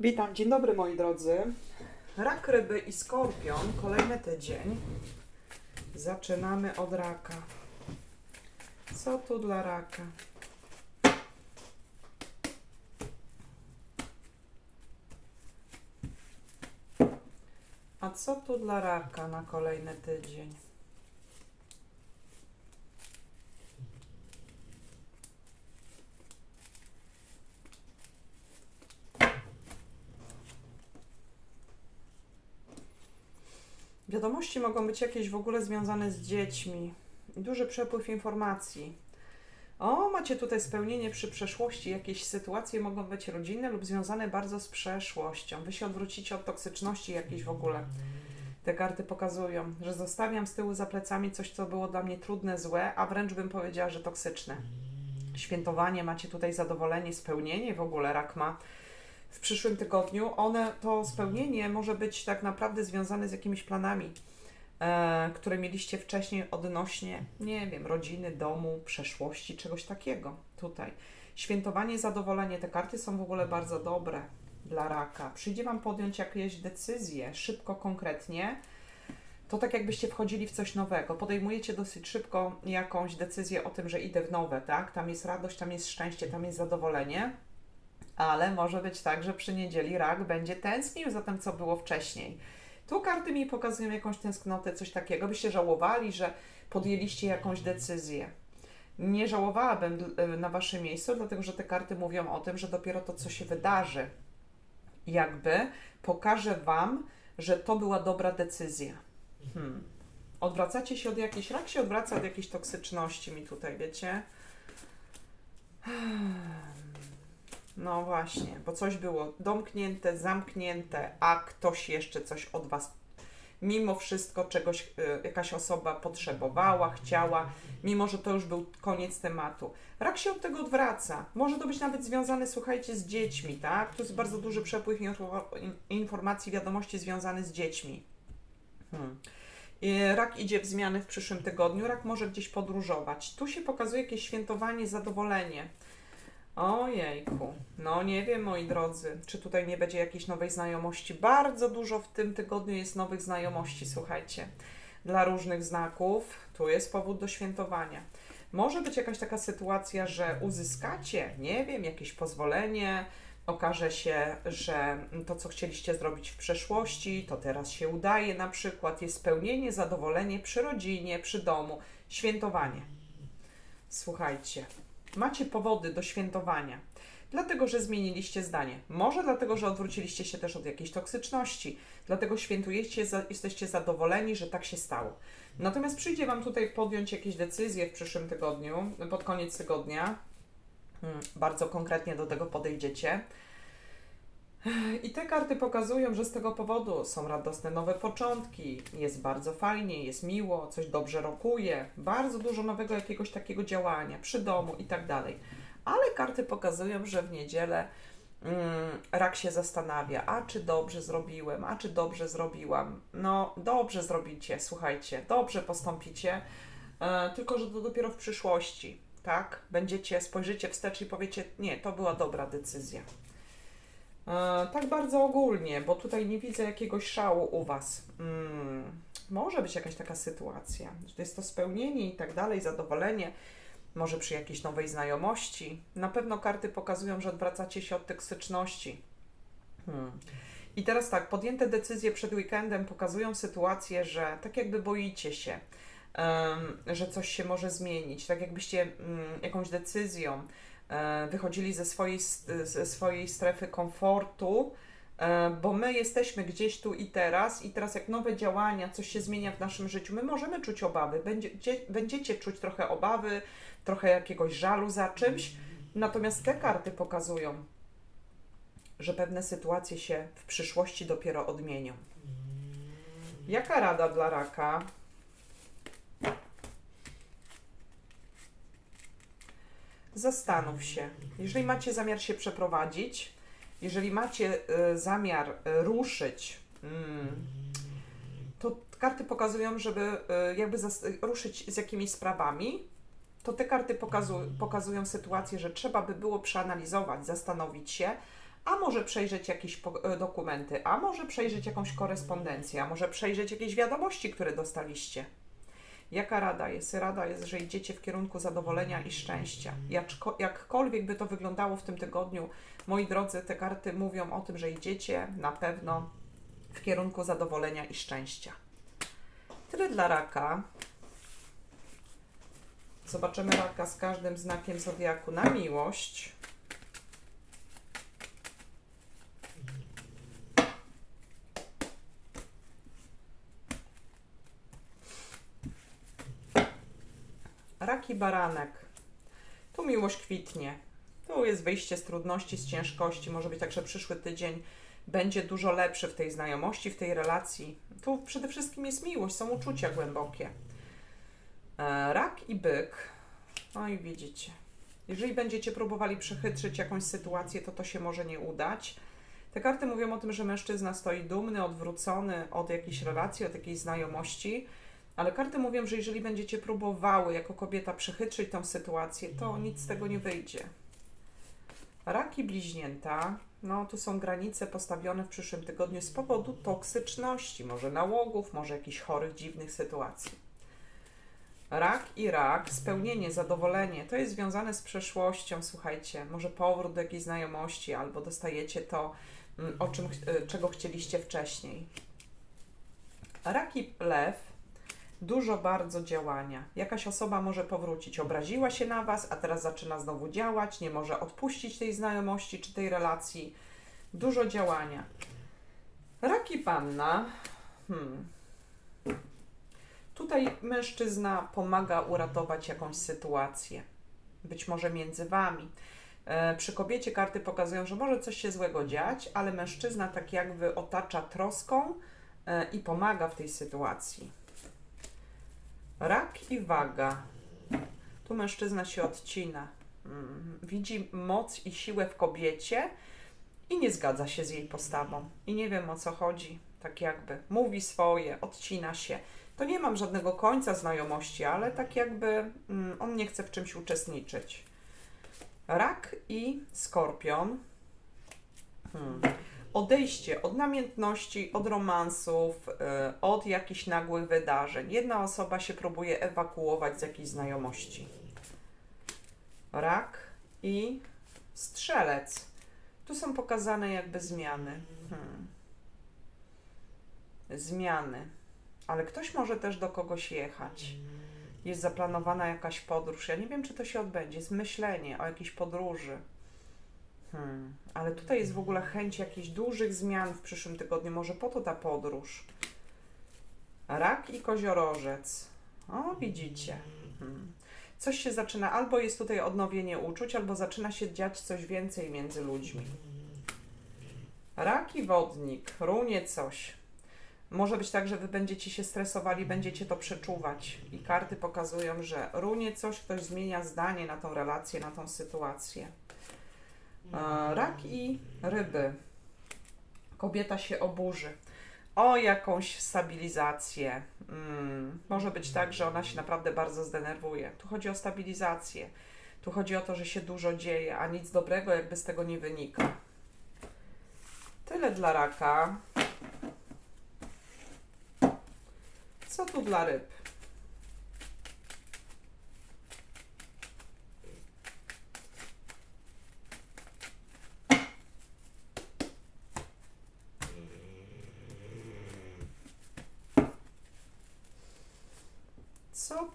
Witam, dzień dobry moi drodzy. Rak, ryby i skorpion, kolejny tydzień. Zaczynamy od raka. Co tu dla raka? A co tu dla raka na kolejny tydzień? Wiadomości mogą być jakieś w ogóle związane z dziećmi. Duży przepływ informacji. O, macie tutaj spełnienie przy przeszłości. Jakieś sytuacje mogą być rodzinne lub związane bardzo z przeszłością. Wy się odwrócicie od toksyczności jakiejś w ogóle. Te karty pokazują, że zostawiam z tyłu za plecami coś, co było dla mnie trudne, złe, a wręcz bym powiedziała, że toksyczne. Świętowanie, macie tutaj zadowolenie, spełnienie w ogóle rak ma w przyszłym tygodniu. One, to spełnienie może być tak naprawdę związane z jakimiś planami, e, które mieliście wcześniej odnośnie, nie wiem, rodziny, domu, przeszłości, czegoś takiego tutaj. Świętowanie, zadowolenie, te karty są w ogóle bardzo dobre dla raka. Przyjdzie Wam podjąć jakieś decyzje, szybko, konkretnie. To tak jakbyście wchodzili w coś nowego. Podejmujecie dosyć szybko jakąś decyzję o tym, że idę w nowe, tak? Tam jest radość, tam jest szczęście, tam jest zadowolenie ale może być tak, że przy niedzieli rak będzie tęsknił za tym, co było wcześniej. Tu karty mi pokazują jakąś tęsknotę, coś takiego. Byście żałowali, że podjęliście jakąś decyzję. Nie żałowałabym y, na waszym miejscu, dlatego że te karty mówią o tym, że dopiero to, co się wydarzy, jakby pokaże wam, że to była dobra decyzja. Hmm. Odwracacie się od jakiejś, rak się odwraca od jakiejś toksyczności mi tutaj, wiecie? No właśnie, bo coś było domknięte, zamknięte, a ktoś jeszcze coś od Was, mimo wszystko czegoś y, jakaś osoba potrzebowała, chciała, mimo że to już był koniec tematu. Rak się od tego odwraca. Może to być nawet związane, słuchajcie, z dziećmi, tak? To jest bardzo duży przepływ info- in- informacji, wiadomości związane z dziećmi. Hmm. I Rak idzie w zmiany w przyszłym tygodniu, rak może gdzieś podróżować. Tu się pokazuje jakieś świętowanie, zadowolenie. Ojejku, no nie wiem moi drodzy, czy tutaj nie będzie jakiejś nowej znajomości. Bardzo dużo w tym tygodniu jest nowych znajomości, słuchajcie, dla różnych znaków. Tu jest powód do świętowania. Może być jakaś taka sytuacja, że uzyskacie, nie wiem, jakieś pozwolenie, okaże się, że to, co chcieliście zrobić w przeszłości, to teraz się udaje, na przykład jest spełnienie, zadowolenie przy rodzinie, przy domu, świętowanie. Słuchajcie, macie powody do świętowania, dlatego że zmieniliście zdanie. Może dlatego, że odwróciliście się też od jakiejś toksyczności, dlatego świętujecie, jesteście zadowoleni, że tak się stało. Natomiast przyjdzie Wam tutaj podjąć jakieś decyzje w przyszłym tygodniu, pod koniec tygodnia. Hmm, Bardzo konkretnie do tego podejdziecie. I te karty pokazują, że z tego powodu są radosne nowe początki, jest bardzo fajnie, jest miło, coś dobrze rokuje, bardzo dużo nowego jakiegoś takiego działania przy domu i tak dalej. Ale karty pokazują, że w niedzielę mm, rak się zastanawia, a czy dobrze zrobiłem, a czy dobrze zrobiłam. No, dobrze zrobicie, słuchajcie, dobrze postąpicie, e, tylko że to dopiero w przyszłości, tak? Będziecie, spojrzycie wstecz i powiecie, nie, to była dobra decyzja. E, tak bardzo ogólnie, bo tutaj nie widzę jakiegoś szału u Was. Mm, może być jakaś taka sytuacja, że jest to spełnienie i tak dalej, zadowolenie, może przy jakiejś nowej znajomości. Na pewno karty pokazują, że odwracacie się od toksyczności. Hmm. I teraz tak, podjęte decyzje przed weekendem pokazują sytuację, że tak jakby boicie się, em, że coś się może zmienić, tak jakbyście mm, jakąś decyzją wychodzili ze swojej, ze swojej strefy komfortu, e, bo my jesteśmy gdzieś tu i teraz, i teraz jak nowe działania, coś się zmienia w naszym życiu, my możemy czuć obawy, będziecie, będziecie czuć trochę obawy, trochę jakiegoś żalu za czymś, natomiast te karty pokazują, że pewne sytuacje się w przyszłości dopiero odmienią. Jaka rada dla raka? Zastanów się. Jeżeli macie zamiar się przeprowadzić, jeżeli macie y, zamiar y, ruszyć, mm, to karty pokazują, żeby y, jakby ruszyć z jakimiś sprawami, to te karty pokazu- pokazują sytuację, że trzeba by było przeanalizować, zastanowić się, a może przejrzeć jakieś e, dokumenty, a może przejrzeć jakąś korespondencję, a może przejrzeć jakieś wiadomości, które dostaliście. Jaka rada jest? Rada jest, że idziecie w kierunku zadowolenia i szczęścia. Jaczko, jakkolwiek by to wyglądało w tym tygodniu, moi drodzy, te karty mówią o tym, że idziecie na pewno w kierunku zadowolenia i szczęścia. Tyle dla raka. Zobaczymy raka z każdym znakiem zodiaku na miłość. Raki baranek. Tu miłość kwitnie. Tu jest wyjście z trudności, z ciężkości. Może być tak, że przyszły tydzień będzie dużo lepszy w tej znajomości, w tej relacji. Tu przede wszystkim jest miłość, są uczucia głębokie. E, Rak i byk. No i widzicie. Jeżeli będziecie próbowali przechytrzyć jakąś sytuację, to to się może nie udać. Te karty mówią o tym, że mężczyzna stoi dumny, odwrócony od jakiejś relacji, od jakiejś znajomości, ale karty mówią, że jeżeli będziecie próbowały jako kobieta przechytrzyć tą sytuację, to nic z tego nie wyjdzie. Raki bliźnięta, no tu są granice postawione w przyszłym tygodniu z powodu toksyczności, może nałogów, może jakichś chorych, dziwnych sytuacji. Rak i rak, spełnienie, zadowolenie, to jest związane z przeszłością, słuchajcie, może powrót do jakiejś znajomości, albo dostajecie to, mm, o czym, y, czego chcieliście wcześniej. Rak i lew, dużo bardzo działania. Jakaś osoba może powrócić, obraziła się na Was, a teraz zaczyna znowu działać, nie może odpuścić tej znajomości czy tej relacji. Dużo działania. Rak i panna. Hmm. Tutaj mężczyzna pomaga uratować jakąś sytuację, być może między wami. E, przy kobiecie karty pokazują, że może coś się złego dziać, ale mężczyzna tak jakby otacza troską e, i pomaga w tej sytuacji. Rak i waga. Tu mężczyzna się odcina. Mm, Widzi moc i siłę w kobiecie i nie zgadza się z jej postawą. I nie wiem o co chodzi. Tak jakby mówi swoje, odcina się. To nie mam żadnego końca znajomości, ale tak jakby mm, on nie chce w czymś uczestniczyć. Rak i skorpion. Hmm. Odejście od namiętności, od romansów, y, od jakichś nagłych wydarzeń. Jedna osoba się próbuje ewakuować z jakiejś znajomości. Rak i strzelec. Tu są pokazane jakby zmiany. Hmm. Zmiany. Ale ktoś może też do kogoś jechać. Jest zaplanowana jakaś podróż. Ja nie wiem, czy to się odbędzie. Jest myślenie o jakiejś podróży. Hmm. Ale tutaj jest w ogóle chęć jakichś dużych zmian w przyszłym tygodniu. Może po to ta podróż. Rak i koziorożec. O, widzicie. Hmm. Coś się zaczyna, albo jest tutaj odnowienie uczuć, albo zaczyna się dziać coś więcej między ludźmi. Rak i wodnik. Runie coś. Może być tak, że wy będziecie się stresowali, będziecie to przeczuwać. I karty pokazują, że runie coś, ktoś zmienia zdanie na tą relację, na tą sytuację. E, Rak i ryby. Kobieta się oburzy. O jakąś stabilizację. Mm, może być tak, że ona się naprawdę bardzo zdenerwuje. Tu chodzi o stabilizację. Tu chodzi o to, że się dużo dzieje, a nic dobrego jakby z tego nie wynika. Tyle dla raka. Co tu dla ryb?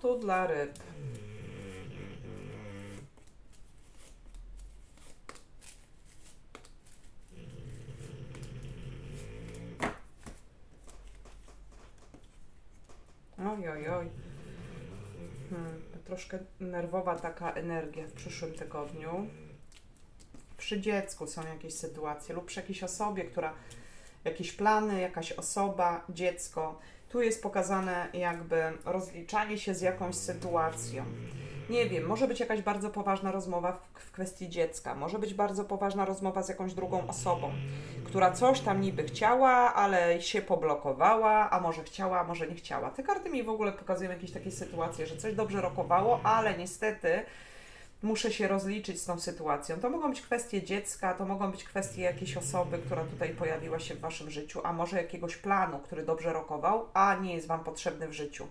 Tu dla ryb? Oj, oj, oj. Hmm, troszkę nerwowa taka energia w przyszłym tygodniu. Przy dziecku są jakieś sytuacje lub przy jakiejś osobie, która jakieś plany, jakaś osoba, dziecko. Tu jest pokazane jakby rozliczanie się z jakąś sytuacją. Nie wiem, może być jakaś bardzo poważna rozmowa w, kwestii dziecka, może być bardzo poważna rozmowa z jakąś drugą osobą, która coś tam niby chciała, ale się poblokowała, a może chciała, a może nie chciała. Te karty mi w ogóle pokazują jakieś takie sytuacje, że coś dobrze rokowało, ale niestety muszę się rozliczyć z tą sytuacją. To mogą być kwestie dziecka, to mogą być kwestie jakiejś osoby, która tutaj pojawiła się w waszym życiu, a może jakiegoś planu, który dobrze rokował, a nie jest wam potrzebny w życiu.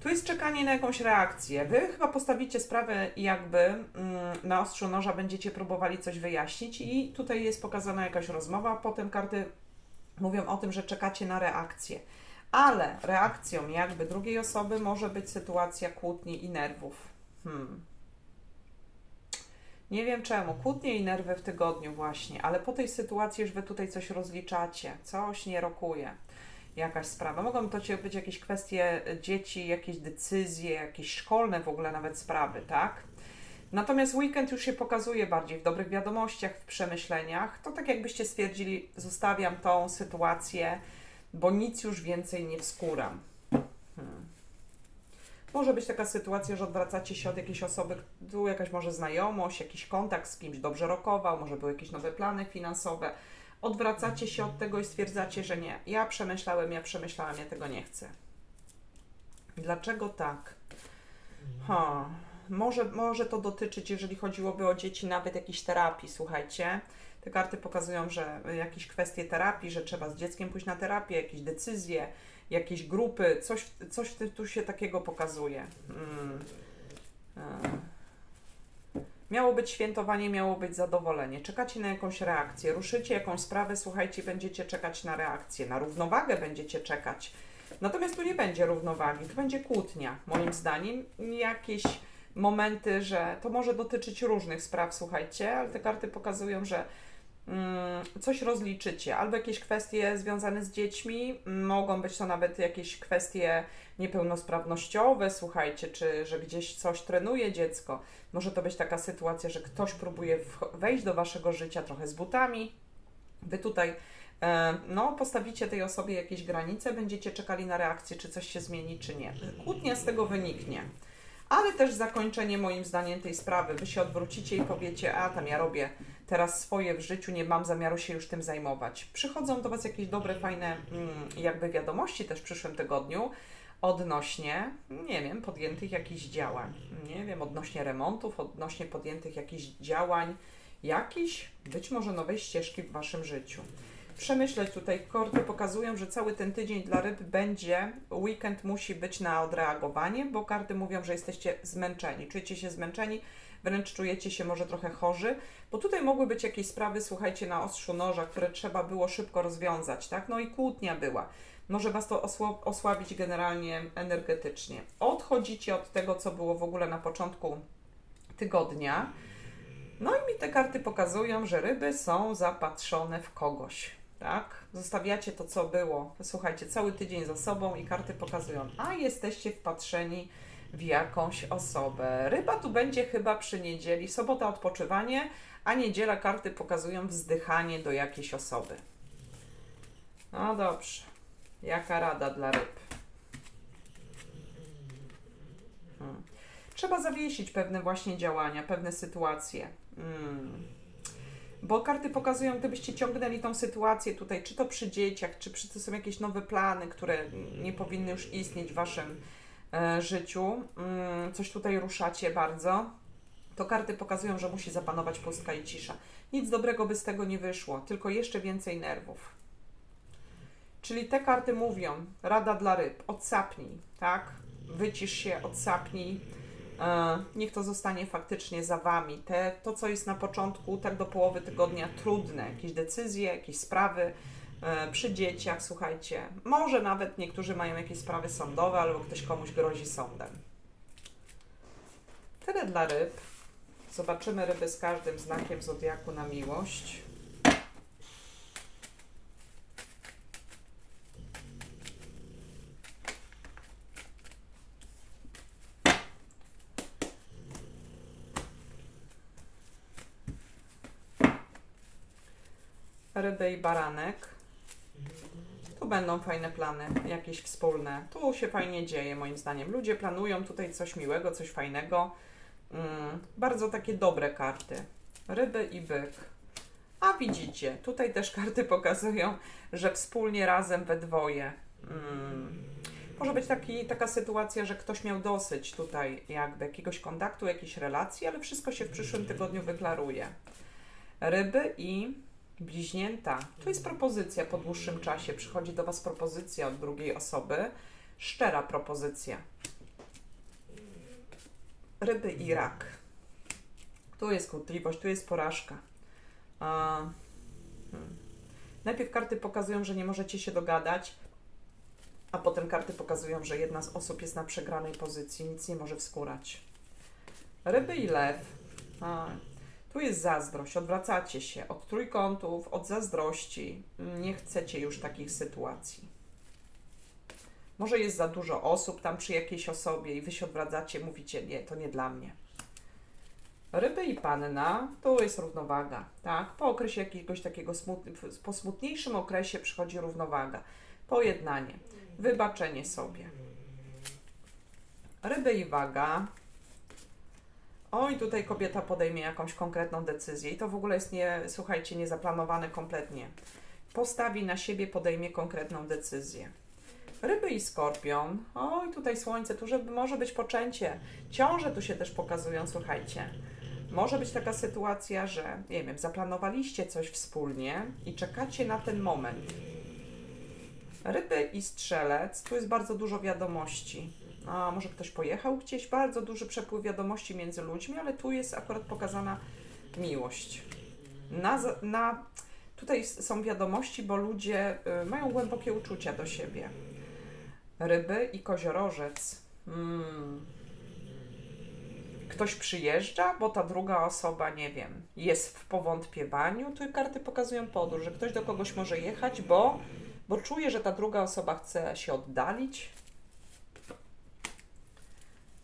Tu jest czekanie na jakąś reakcję. Wy chyba postawicie sprawę jakby mm, na ostrzu noża, będziecie próbowali coś wyjaśnić i tutaj jest pokazana jakaś rozmowa, potem karty mówią o tym, że czekacie na reakcję. Ale reakcją jakby drugiej osoby może być sytuacja kłótni i nerwów. Hmm. Nie wiem czemu. Kłótnie i nerwy w tygodniu właśnie, ale po tej sytuacji już Wy tutaj coś rozliczacie. Coś nie rokuje. Jakaś sprawa. Mogą to być jakieś kwestie dzieci, jakieś decyzje, jakieś szkolne w ogóle nawet sprawy, tak? Natomiast weekend już się pokazuje bardziej w dobrych wiadomościach, w przemyśleniach. To tak jakbyście stwierdzili, zostawiam tą sytuację, bo nic już więcej nie wskuram. Hmm. Może być taka sytuacja, że odwracacie się od jakiejś osoby, tu jakaś może znajomość, jakiś kontakt z kimś dobrze rokował, może były jakieś nowe plany finansowe. Odwracacie się od tego i stwierdzacie, że nie. Ja przemyślałem, ja przemyślałam, ja tego nie chcę. Dlaczego tak? Ha. Może, może to dotyczyć, jeżeli chodziłoby o dzieci, nawet jakiejś terapii, słuchajcie. Te karty pokazują, że jakieś kwestie terapii, że trzeba z dzieckiem pójść na terapię, jakieś decyzje, jakieś grupy, coś, coś tu się takiego pokazuje. Mm. E. Miało być świętowanie, miało być zadowolenie. Czekacie na jakąś reakcję, ruszycie jakąś sprawę, słuchajcie, będziecie czekać na reakcję, na równowagę będziecie czekać. Natomiast tu nie będzie równowagi, tu będzie kłótnia, moim zdaniem. Jakieś momenty, że to może dotyczyć różnych spraw, słuchajcie, ale te karty pokazują, że coś rozliczycie, albo jakieś kwestie związane z dziećmi, mogą być to nawet jakieś kwestie niepełnosprawnościowe, słuchajcie, czy że gdzieś coś trenuje dziecko. Może to być taka sytuacja, że ktoś próbuje wejść do waszego życia trochę z butami. Wy tutaj e, no, postawicie tej osobie jakieś granice, będziecie czekali na reakcję, czy coś się zmieni, czy nie. Kłótnia z tego wyniknie. Ale też zakończenie moim zdaniem tej sprawy. Wy się odwrócicie i powiecie, a tam ja robię teraz swoje w życiu, nie mam zamiaru się już tym zajmować. Przychodzą do Was jakieś dobre, fajne mm, jakby wiadomości też w przyszłym tygodniu odnośnie, nie wiem, podjętych jakichś działań. Nie wiem, odnośnie remontów, odnośnie podjętych jakichś działań, jakiejś być może nowej ścieżki w Waszym życiu. Przemyśleć tutaj, korty pokazują, że cały ten tydzień dla ryb będzie, weekend musi być na odreagowanie, bo karty mówią, że jesteście zmęczeni, czujecie się zmęczeni, wręcz czujecie się może trochę chorzy, bo tutaj mogły być jakieś sprawy, słuchajcie, na ostrzu noża, które trzeba było szybko rozwiązać, tak? No i kłótnia była. Może Was to osło- osłabić generalnie energetycznie. Odchodzicie od tego, co było w ogóle na początku tygodnia. No i mi te karty pokazują, że ryby są zapatrzone w kogoś. Tak? Zostawiacie to, co było. Słuchajcie, cały tydzień za sobą i karty pokazują, a jesteście wpatrzeni w jakąś osobę. Ryba tu będzie chyba przy niedzieli, sobota odpoczywanie, a niedziela karty pokazują wzdychanie do jakiejś osoby. No dobrze. Jaka rada dla ryb? Hmm. Trzeba zawiesić pewne właśnie działania, pewne sytuacje. Hmm. Bo karty pokazują, gdybyście ciągnęli tą sytuację tutaj, czy to przy dzieciach, czy przy to są jakieś nowe plany, które nie powinny już istnieć w waszym e, życiu, mm, coś tutaj ruszacie bardzo, to karty pokazują, że musi zapanować pustka i cisza. Nic dobrego by z tego nie wyszło, tylko jeszcze więcej nerwów. Czyli te karty mówią, rada dla ryb, odsapnij, tak? Wycisz się, odsapnij. Niech to zostanie faktycznie za wami. Te, to, co jest na początku, tak do połowy tygodnia, trudne, jakieś decyzje, jakieś sprawy e, przy dzieciach, słuchajcie. Może nawet niektórzy mają jakieś sprawy sądowe, albo ktoś komuś grozi sądem. Tyle dla ryb. Zobaczymy ryby z każdym znakiem zodiaku na miłość. Ryby i baranek. Tu będą fajne plany, jakieś wspólne. Tu się fajnie dzieje, moim zdaniem. Ludzie planują tutaj coś miłego, coś fajnego. Mm, bardzo takie dobre karty. Ryby i byk. A widzicie, tutaj też karty pokazują, że wspólnie razem we dwoje. Mm. Może być taki, taka sytuacja, że ktoś miał dosyć tutaj jakby jakiegoś kontaktu, jakiejś relacji, ale wszystko się w przyszłym tygodniu wyklaruje. Ryby i bliźnięta. Tu jest propozycja po dłuższym czasie. Przychodzi do Was propozycja od drugiej osoby. Szczera propozycja. Ryby i rak. Tu jest kłótliwość, tu jest porażka. A, hmm. Najpierw karty pokazują, że nie możecie się dogadać, a potem karty pokazują, że jedna z osób jest na przegranej pozycji, nic nie może wskórać. Ryby i lew. A, tu jest zazdrość, odwracacie się od trójkątów, od zazdrości. Nie chcecie już takich sytuacji. Może jest za dużo osób tam przy jakiejś osobie i wy się odwracacie, mówicie, nie, to nie dla mnie. Ryby i panna, to jest równowaga, tak? Po okresie jakiegoś takiego po smutniejszym okresie przychodzi równowaga, pojednanie, wybaczenie sobie. Ryby i waga. Oj, tutaj kobieta podejmie jakąś konkretną decyzję i to w ogóle jest nie, słuchajcie, niezaplanowane kompletnie. Postawi na siebie, podejmie konkretną decyzję. Ryby i skorpion. Oj, tutaj słońce, tu żeby, może być poczęcie. Ciąże tu się też pokazują, słuchajcie. Może być taka sytuacja, że, nie wiem, zaplanowaliście coś wspólnie i czekacie na ten moment. Ryby i strzelec, tu jest bardzo dużo wiadomości. A może ktoś pojechał gdzieś, bardzo duży przepływ wiadomości między ludźmi, ale tu jest akurat pokazana miłość. Na, na, tutaj są wiadomości, bo ludzie y, mają głębokie uczucia do siebie. Ryby i koziorożec. Mm. Ktoś przyjeżdża, bo ta druga osoba, nie wiem, jest w powątpiewaniu. Tu karty pokazują podróż, że ktoś do kogoś może jechać, bo, bo czuje, że ta druga osoba chce się oddalić.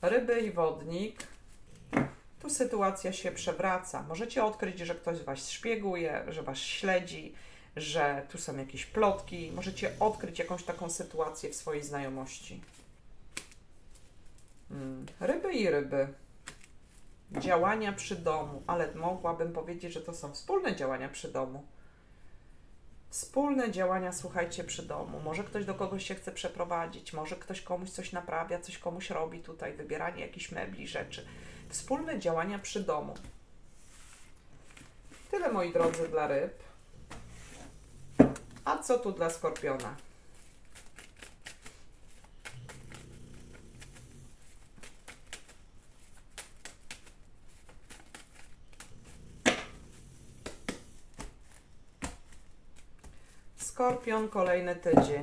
Ryby i wodnik. Tu sytuacja się przewraca. Możecie odkryć, że ktoś was szpieguje, że was śledzi, że tu są jakieś plotki. Możecie odkryć jakąś taką sytuację w swojej znajomości. Mm. Ryby i ryby. Działania przy domu, ale mogłabym powiedzieć, że to są wspólne działania przy domu. Wspólne działania, słuchajcie, przy domu. Może ktoś do kogoś się chce przeprowadzić, może ktoś komuś coś naprawia, coś komuś robi tutaj, wybieranie jakichś mebli, rzeczy. Wspólne działania przy domu. Tyle, moi drodzy, dla ryb. A co tu dla skorpiona? Skorpion, kolejny tydzień.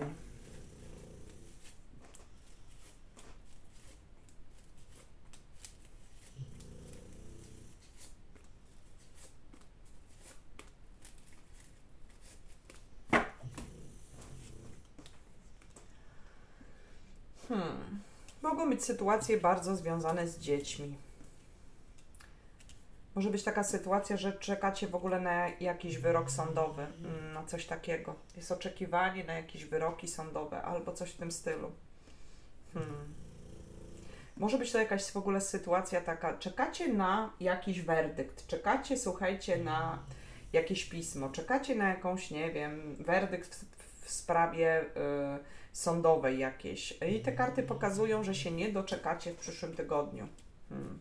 Hmm. Mogą być sytuacje bardzo związane z dziećmi. Może być taka sytuacja, że czekacie w ogóle na jakiś wyrok sądowy, mm, na coś takiego. Jest oczekiwanie na jakieś wyroki sądowe albo coś w tym stylu. Hmm. Może być to jakaś w ogóle sytuacja taka, czekacie na jakiś werdykt, czekacie, słuchajcie, na jakieś pismo, czekacie na jakąś, nie wiem, werdykt w, w sprawie y, sądowej jakiejś. I te karty pokazują, że się nie doczekacie w przyszłym tygodniu. Hmm.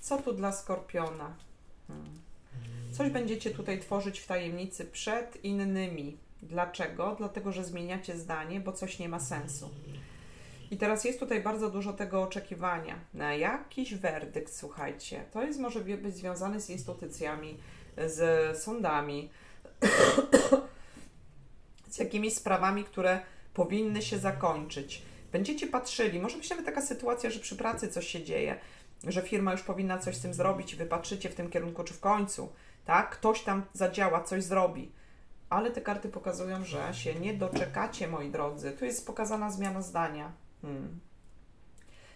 Co tu dla skorpiona? Hmm. Coś będziecie tutaj tworzyć w tajemnicy przed innymi. Dlaczego? Dlatego, że zmieniacie zdanie, bo coś nie ma sensu. I teraz jest tutaj bardzo dużo tego oczekiwania na jakiś werdykt, słuchajcie. To jest może być związane z instytucjami, z sądami, z jakimiś sprawami, które powinny się zakończyć. Będziecie patrzyli, może być nawet taka sytuacja, że przy pracy coś się dzieje, że firma już powinna coś z tym zrobić i wy patrzycie w tym kierunku, czy w końcu, tak? Ktoś tam zadziała, coś zrobi. Ale te karty pokazują, że się nie doczekacie, moi drodzy. Tu jest pokazana zmiana zdania. Hmm.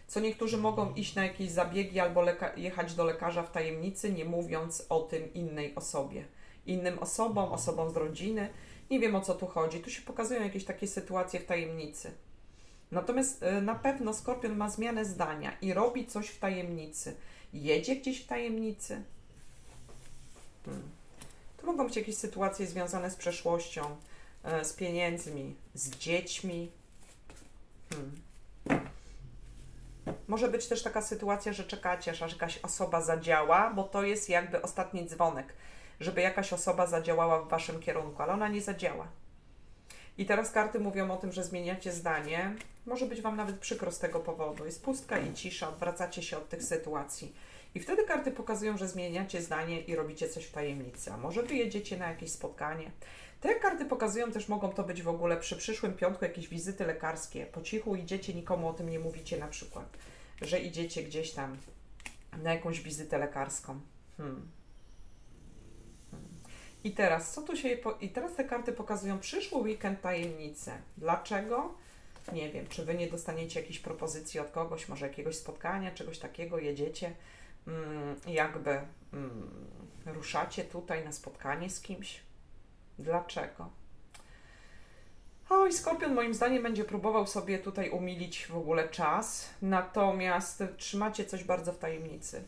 Co niektórzy mogą iść na jakieś zabiegi albo jechać do lekarza w tajemnicy, nie mówiąc o tym innej osobie. Innym osobom, osobom z rodziny. Nie wiem o co tu chodzi. Tu się pokazują jakieś takie sytuacje w tajemnicy. Natomiast y, na pewno Skorpion ma zmianę zdania i robi coś w tajemnicy. Jedzie gdzieś w tajemnicy. Hmm. Tu mogą być jakieś sytuacje związane z przeszłością, e, z pieniędzmi, z dziećmi. Hmm. Może być też taka sytuacja, że czekacie, aż jakaś osoba zadziała, bo to jest jakby ostatni dzwonek, żeby jakaś osoba zadziałała w waszym kierunku, ale ona nie zadziała. I teraz karty mówią o tym, że zmieniacie zdanie. Może być wam nawet przykro z tego powodu. Jest pustka i cisza, odwracacie się od tych sytuacji. I wtedy karty pokazują, że zmieniacie zdanie i robicie coś w tajemnicy. A może wyjedziecie na jakieś spotkanie. Te karty pokazują też, mogą to być w ogóle przy przyszłym piątku jakieś wizyty lekarskie. Po cichu idziecie, nikomu o tym nie mówicie na przykład, że idziecie gdzieś tam na jakąś wizytę lekarską. Hmm. I teraz, co tu się. I teraz te karty pokazują przyszły weekend tajemnice. Dlaczego? Nie wiem, czy wy nie dostaniecie jakiejś propozycji od kogoś, może jakiegoś spotkania, czegoś takiego, jedziecie, mm, jakby mm, ruszacie tutaj na spotkanie z kimś. Dlaczego? Oj, Skorpion moim zdaniem będzie próbował sobie tutaj umilić w ogóle czas, natomiast trzymacie coś bardzo w tajemnicy.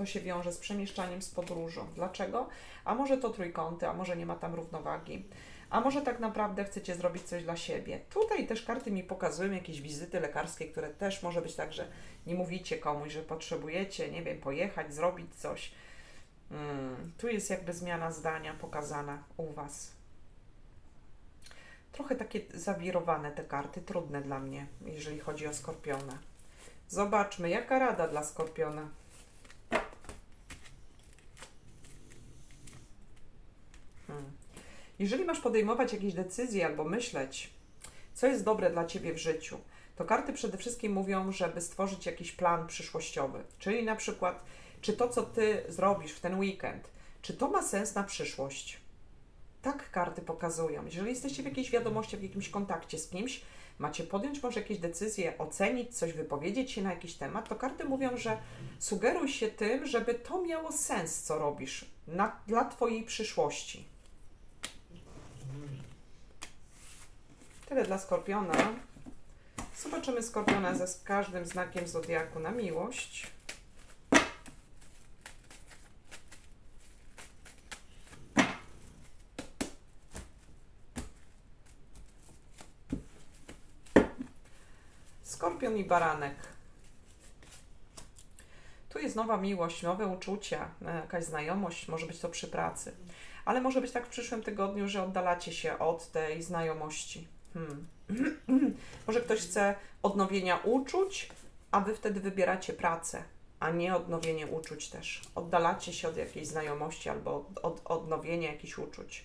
To się wiąże z przemieszczaniem, z podróżą. Dlaczego? A może to trójkąty, a może nie ma tam równowagi. A może tak naprawdę chcecie zrobić coś dla siebie. Tutaj też karty mi pokazują jakieś wizyty lekarskie, które też może być tak, że nie mówicie komuś, że potrzebujecie, nie wiem, pojechać, zrobić coś. Hmm, tu jest jakby zmiana zdania pokazana u Was. Trochę takie zawirowane te karty, trudne dla mnie, jeżeli chodzi o Skorpiona. Zobaczmy, jaka rada dla Skorpiona. Jeżeli masz podejmować jakieś decyzje albo myśleć, co jest dobre dla Ciebie w życiu, to karty przede wszystkim mówią, żeby stworzyć jakiś plan przyszłościowy. Czyli na przykład, czy to, co Ty zrobisz w ten weekend, czy to ma sens na przyszłość? Tak karty pokazują. Jeżeli jesteście w jakiejś wiadomości, w jakimś kontakcie z kimś, macie podjąć może jakieś decyzje, ocenić coś, wypowiedzieć się na jakiś temat, to karty mówią, że sugeruj się tym, żeby to miało sens, co robisz na, dla Twojej przyszłości. Tyle dla Skorpiona. Zobaczymy Skorpiona ze każdym znakiem Zodiaku na miłość. Skorpion i Baranek. Tu jest nowa miłość, nowe uczucia, e, jakaś znajomość, może być to przy pracy. Ale może być tak w przyszłym tygodniu, że oddalacie się od tej znajomości. Hmm. może ktoś chce odnowienia uczuć, a wy wtedy wybieracie pracę, a nie odnowienie uczuć też. Oddalacie się od jakiejś znajomości albo od, od odnowienia jakichś uczuć.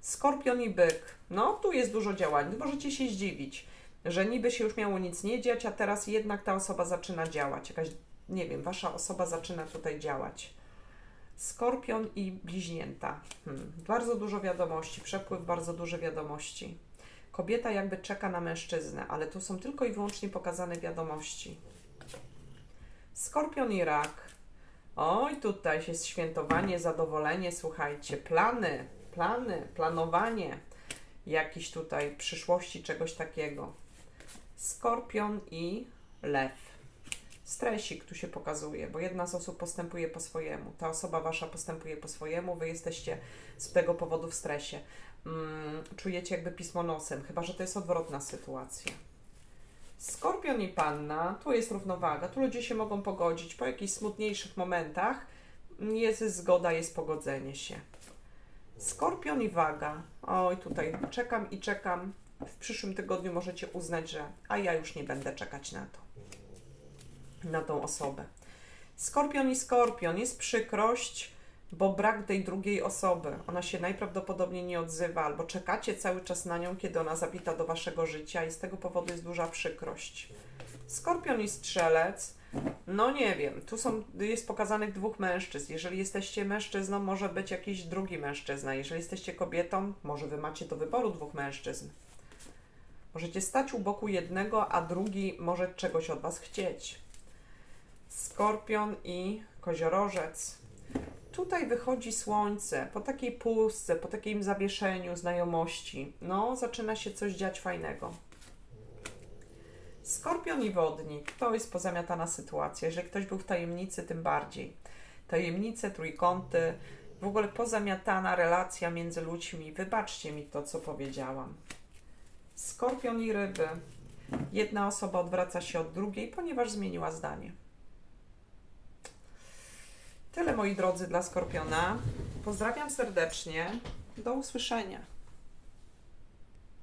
Skorpion i byk. No, tu jest dużo działań. Możecie się zdziwić że niby się już miało nic nie dziać, a teraz jednak ta osoba zaczyna działać. Jakaś, nie wiem, wasza osoba zaczyna tutaj działać. Skorpion i bliźnięta. Hmm. Bardzo dużo wiadomości, przepływ bardzo duże wiadomości. Kobieta jakby czeka na mężczyznę, ale tu są tylko i wyłącznie pokazane wiadomości. Skorpion i rak. Oj, tutaj jest świętowanie, zadowolenie, słuchajcie, plany, plany, planowanie jakiejś tutaj przyszłości, czegoś takiego. Skorpion i lew. Stresik tu się pokazuje, bo jedna z osób postępuje po swojemu. Ta osoba wasza postępuje po swojemu, wy jesteście z tego powodu w stresie. Mm, czujecie jakby pismo nosem, chyba że to jest odwrotna sytuacja. Skorpion i panna, tu jest równowaga, tu ludzie się mogą pogodzić. Po jakichś smutniejszych momentach jest zgoda, jest pogodzenie się. Skorpion i waga. Oj, tutaj czekam i czekam w przyszłym tygodniu możecie uznać, że a ja już nie będę czekać na to, na tą osobę. Skorpion i skorpion, jest przykrość, bo brak tej drugiej osoby. Ona się najprawdopodobniej nie odzywa, albo czekacie cały czas na nią, kiedy ona zawita do waszego życia, i z tego powodu jest duża przykrość. Skorpion i strzelec. No nie wiem, tu są, jest pokazanych dwóch mężczyzn. Jeżeli jesteście mężczyzną, może być jakiś drugi mężczyzna. Jeżeli jesteście kobietą, może wy macie do wyboru dwóch mężczyzn. Możecie stać u boku jednego, a drugi może czegoś od Was chcieć. Skorpion i koziorożec. Tutaj wychodzi słońce, po takiej pustce, po takim zawieszeniu znajomości. No, zaczyna się coś dziać fajnego. Skorpion i wodnik. To jest pozamiatana sytuacja. Jeżeli ktoś był w tajemnicy, tym bardziej. Tajemnice, trójkąty, w ogóle pozamiatana relacja między ludźmi. Wybaczcie mi to, co powiedziałam. Skorpion i ryby. Jedna osoba odwraca się od drugiej, ponieważ zmieniła zdanie. Tyle moi drodzy dla Skorpiona. Pozdrawiam serdecznie. Do usłyszenia.